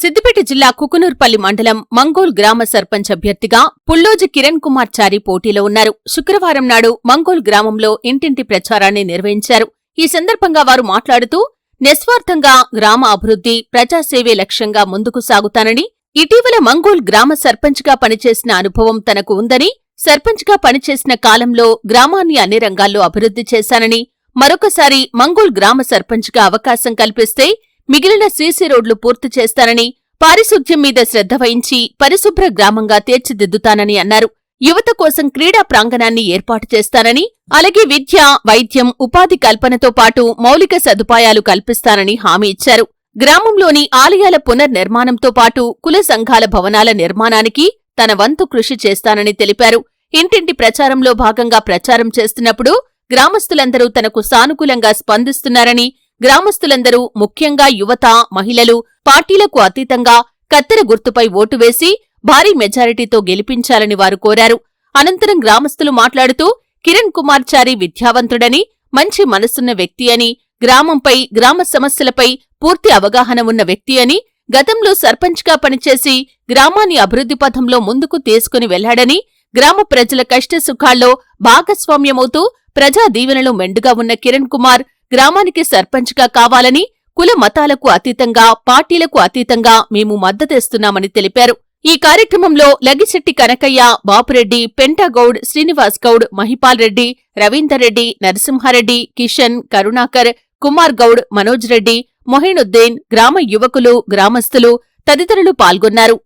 సిద్దిపేట జిల్లా కుకునూర్పల్లి మండలం మంగోల్ గ్రామ సర్పంచ్ అభ్యర్థిగా పుల్లోజి కిరణ్ కుమార్ చారి పోటీలో ఉన్నారు. శుక్రవారం నాడు మంగోల్ గ్రామంలో ఇంటింటి ప్రచారాన్ని నిర్వహించారు. ఈ సందర్భంగా వారు మాట్లాడుతూ నిస్వార్థంగా గ్రామ అభివృద్ధి ప్రజాసేవే లక్ష్యంగా ముందుకు సాగుతానని ఇటీవల మంగోల్ గ్రామ సర్పంచ్గా పనిచేసిన అనుభవం తనకు ఉందని సర్పంచ్గా పనిచేసిన కాలంలో గ్రామాన్ని అన్ని రంగాల్లో అభివృద్ధి చేశానని మరొకసారి మంగోల్ గ్రామ సర్పంచ్గా అవకాశం కల్పిస్తే మిగిలిన సీసీ రోడ్లు పూర్తి చేస్తానని పారిశుధ్యం మీద శ్రద్ధ వహించి పరిశుభ్ర గ్రామంగా తీర్చిదిద్దుతానని అన్నారు. యువత కోసం క్రీడా ప్రాంగణాన్ని ఏర్పాటు చేస్తానని అలాగే విద్య వైద్యం ఉపాధి కల్పనతో పాటు మౌలిక సదుపాయాలు కల్పిస్తానని హామీ ఇచ్చారు. గ్రామంలోని ఆలయాల పునర్నిర్మాణంతో పాటు కుల సంఘాల భవనాల నిర్మాణానికి తన వంతు కృషి చేస్తానని తెలిపారు. ఇంటింటి ప్రచారంలో భాగంగా ప్రచారం చేస్తున్నప్పుడు గ్రామస్తులందరూ తనకు సానుకూలంగా స్పందిస్తున్నారని గ్రామస్తులందరూ ముఖ్యంగా యువత మహిళలు పార్టీలకు అతీతంగా కత్తెర గుర్తుపై ఓటు వేసి భారీ మెజారిటీతో గెలిపించాలని వారు కోరారు. అనంతరం గ్రామస్తులు మాట్లాడుతూ కిరణ్ కుమార్ చారి విద్యావంతుడని మంచి మనసున్న వ్యక్తి అని గ్రామంపై గ్రామ సమస్యలపై పూర్తి అవగాహన ఉన్న వ్యక్తి అని గతంలో సర్పంచ్గా పనిచేసి గ్రామాన్ని అభివృద్ధి పథంలో ముందుకు తీసుకుని వెళ్ళాడని గ్రామ ప్రజల కష్టసుఖాల్లో భాగస్వామ్యమవుతూ ప్రజా దీవెనలో మెండుగా ఉన్న కిరణ్ కుమార్ గ్రామానికి సర్పంచ్గా కావాలని కుల మతాలకు అతీతంగా పార్టీలకు అతీతంగా మేము మద్దతిస్తున్నామని తెలిపారు. ఈ కార్యక్రమంలో లగిశెట్టి కనకయ్య బాపురెడ్డి పెంటాగౌడ్ శ్రీనివాస్ గౌడ్ మహిపాల్ రెడ్డి రవీందర్ రెడ్డి నరసింహారెడ్డి కిషన్ కరుణాకర్ కుమార్ గౌడ్ మనోజ్ రెడ్డి మొహినుద్దీన్ గ్రామ యువకులు గ్రామస్తులు తదితరులు పాల్గొన్నారు.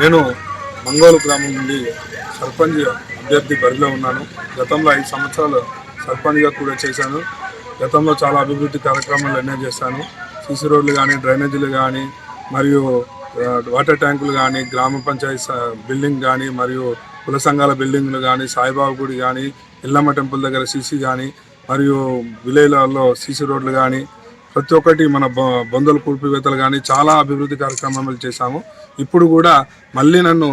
నేను మంగోలు గ్రామం నుండి సర్పంచ్ అభ్యర్థి బరిలో ఉన్నాను. గతంలో ఐదు సంవత్సరాలు సర్పంచ్గా కూడా చేశాను. గతంలో చాలా అభివృద్ధి కార్యక్రమాలు ఎన్నో చేశాను. సీసీ రోడ్లు కానీ డ్రైనేజీలు కానీ మరియు వాటర్ ట్యాంకులు కానీ గ్రామ పంచాయతీ బిల్డింగ్ కానీ మరియు కుల సంఘాల బిల్డింగ్లు కానీ సాయిబాబా గుడి కానీ ఇల్లమ్మ టెంపుల్ దగ్గర సీసీ కానీ మరియు విలేజ్లలో సీసీ రోడ్లు కానీ ప్రతి ఒక్కటి మన బొందల కూర్పివేతలు కానీ చాలా అభివృద్ధి కార్యక్రమాలు చేశాము. ఇప్పుడు కూడా మళ్ళీ నన్ను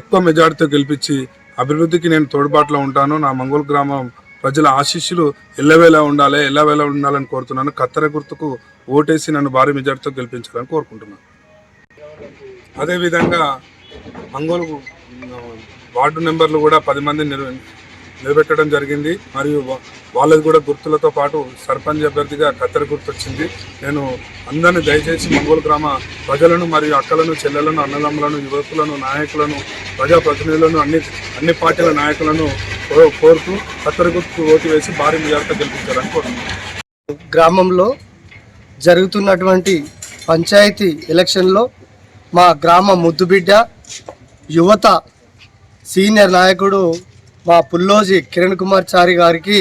ఎక్కువ మెజార్టీతో గెలిపించి అభివృద్ధికి నేను తోడ్పాట్లో ఉంటాను. నా మంగోల్ గ్రామం ప్రజల ఆశీస్సులు ఎల్లవేళ ఉండాలి ఎల్లవేళ ఉండాలని కోరుతున్నాను. కత్తెర గుర్తుకు ఓటేసి నన్ను భారీ మెజార్టీతో గెలిపించాలని కోరుకుంటున్నాను. అదేవిధంగా మంగోలు వార్డు నెంబర్లు కూడా పది మంది నిలబెట్టడం జరిగింది. మరియు వాళ్ళది కూడా గుర్తులతో పాటు సర్పంచ్ అభ్యర్థిగా కత్తెర గుర్తు వచ్చింది నేను అందరిని దయచేసి మంగోలు గ్రామ ప్రజలను మరియు అక్కలను చెల్లెలను అన్నదమ్ములను యువకులను నాయకులను ప్రజాప్రతినిధులను అన్ని అన్ని పార్టీల నాయకులను కోరుతూ కత్తెర ఓటు వేసి భారీ మెజార్టీతో గెలిపించాలని కోరుతున్నాను. గ్రామంలో జరుగుతున్నటువంటి పంచాయతీ ఎలక్షన్లో మా గ్రామ ముద్దుబిడ్డ యువత సీనియర్ నాయకుడు మా పుల్లోజి కిరణ్ కుమార్ చారి గారికి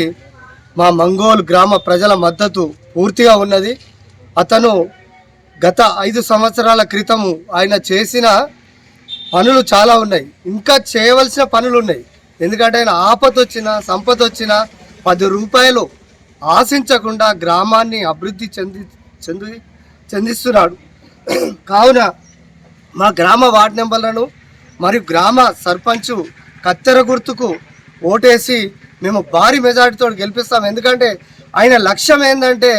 మా మంగోలు గ్రామ ప్రజల మద్దతు పూర్తిగా ఉన్నది. అతను గత ఐదు సంవత్సరాల క్రితము ఆయన చేసిన పనులు చాలా ఉన్నాయి. ఇంకా చేయవలసిన పనులు ఉన్నాయి. ఎందుకంటే ఆయన ఆపద వచ్చినా సంపద వచ్చినా పది రూపాయలు ఆశించకుండా గ్రామాన్ని అభివృద్ధి చెంది చెంది చెందిస్తున్నాడు. కావున మా గ్రామ వార్డు నెంబర్లను మరియు గ్రామ సర్పంచ్ కత్తెర గుర్తుకు ఓటేసి మేము భారీ మెజార్టీతో గెలిపిస్తాం. ఎందుకంటే ఆయన లక్ష్యం ఏంటంటే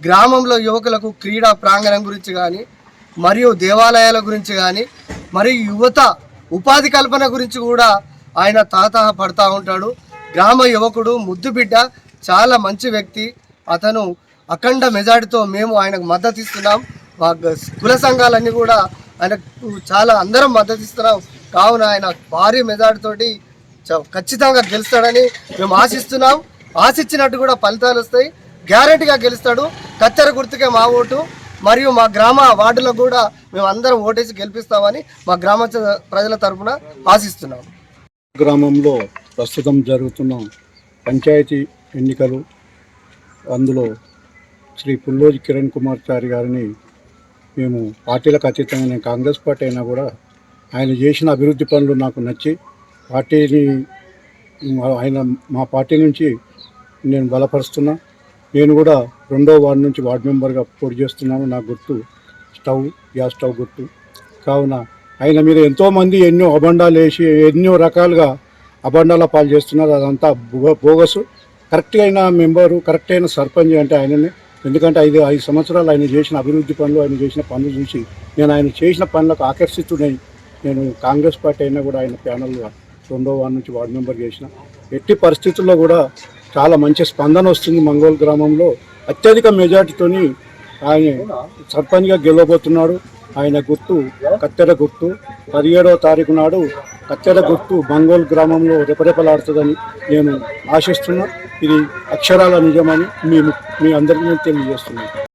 గ్రామంలో యువకులకు క్రీడా ప్రాంగణం గురించి కానీ మరియు దేవాలయాల గురించి కానీ మరియు యువత ఉపాధి కల్పన గురించి కూడా ఆయన తాతహ పడతా ఉంటాడు. గ్రామ యువకుడు ముద్దుబిడ్డ చాలా మంచి వ్యక్తి. అతను అఖండ మెజార్టీతో మేము ఆయనకు మద్దతు ఇస్తున్నాం. మా కుల సంఘాలన్నీ కూడా ఆయనకు చాలా అందరం మద్దతు ఇస్తున్నాం. కావున ఆయన భారీ మెజార్టీతోటి చ- ఖచ్చితంగా గెలుస్తాడని మేము ఆశిస్తున్నాం. ఆశించినట్టు కూడా ఫలితాలు వస్తాయి. గ్యారెంటీగా గెలుస్తాడు. కత్తెర గుర్తుకే మా ఓటు. మరియు మా గ్రామ వార్డులో కూడా మేము అందరం ఓటేసి గెలిపిస్తామని మా గ్రామ ప్రజల తరపున ఆశిస్తున్నాం. గ్రామంలో ప్రస్తుతం జరుగుతున్న పంచాయతీ ఎన్నికలు. అందులో శ్రీ పుల్లోజి కిరణ్ కుమార్ చారి గారిని మేము పార్టీలకు అతీతమైన కాంగ్రెస్ పార్టీ అయినా కూడా ఆయన చేసిన అభివృద్ధి పనులు నాకు నచ్చి పార్టీని ఆయన మా పార్టీ నుంచి నేను బలపరుస్తున్నా. నేను కూడా రెండో వార్డు నుంచి వార్డు మెంబర్గా పోటీ చేస్తున్నాను. నా గుర్తు స్టవ్ గ్యాస్ స్టవ్ గుర్తు. కావున ఆయన మీద ఎంతోమంది ఎన్నో అబండాలు వేసి ఎన్నో రకాలుగా అబండాల పాలు చేస్తున్నారు. అదంతా బోగసు. కరెక్ట్ అయిన మెంబరు కరెక్ట్ అయిన సర్పంచ్ అంటే ఆయననే. ఎందుకంటే ఐదు ఐదు సంవత్సరాలు ఆయన చేసిన అభివృద్ధి పనులు ఆయన చేసిన పనులు చూసి నేను ఆయన చేసిన పనులకు ఆకర్షితుడై నేను కాంగ్రెస్ పార్టీ అయినా కూడా ఆయన ప్యానల్గా రెండో వార్డు నుంచి వార్డు మెంబర్ చేసిన. ఎట్టి పరిస్థితుల్లో కూడా చాలా మంచి స్పందన వస్తుంది మంగోల్ గ్రామంలో. అత్యధిక మెజార్టీతోని ఆయన సర్పంచ్గా గెలవబోతున్నాడు. ఆయన గుర్తు కత్తెర గుర్తు. పదిహేడవ తారీఖు నాడు కత్తెర గుర్తు బంగోల్ గ్రామంలో రెపరెపలాడుతుందని నేను ఆశిస్తున్నా. ఇది అక్షరాల నిజమని మీ మీ అందరికీ తెలియజేస్తున్నాను